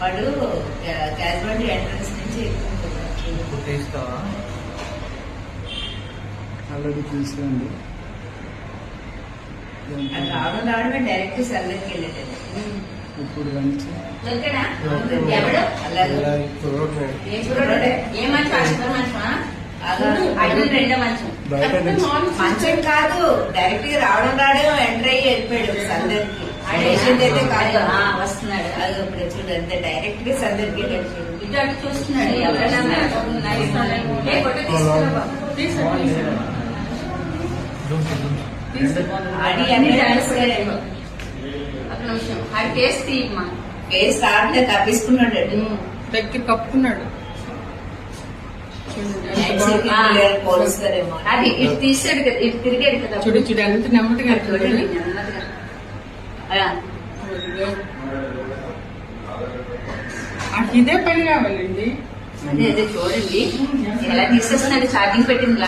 వాడు casualty entrance నుంచి ఎక్కువ ఆల్రెడీ తీసుకురండి రావడం రావడమే డైరెక్ట్ సెల్లర్కి ఇప్పుడు మంచం? రెండో కాదు. డైరెక్ట్గా రావడం రావడం ఎంటర్ అయ్యి వెళ్ళిపోయాడు సందర్కి. అయితే కాదు. ఆ, వస్తున్నాడు అది ఇప్పుడు చూడు అంతే డైరెక్ట్గా సందర్కి వెళ్ళిపోయాడు ఇటు అటు చూస్తున్నాడు. ఎవరైనా అన్ని. ఒక నిమిషం. అది తీయమ్మా. ఫేస్ రావట్లే తప్పించుకున్నాడు దగ్గర కప్పుకున్నాడు. అది ఇటు తీసాడు కదా ఇటు తిరిగాడు కదా చూడు చూడు ఎంత నెమ్మదిగా చూడండి చూడండి నెమ్మదిగా. ఇదే పని కావాలండి అదే అదే చూడండి. ఎలా తీసేస్తున్నాడు ఛార్జింగ్ పెట్టింది.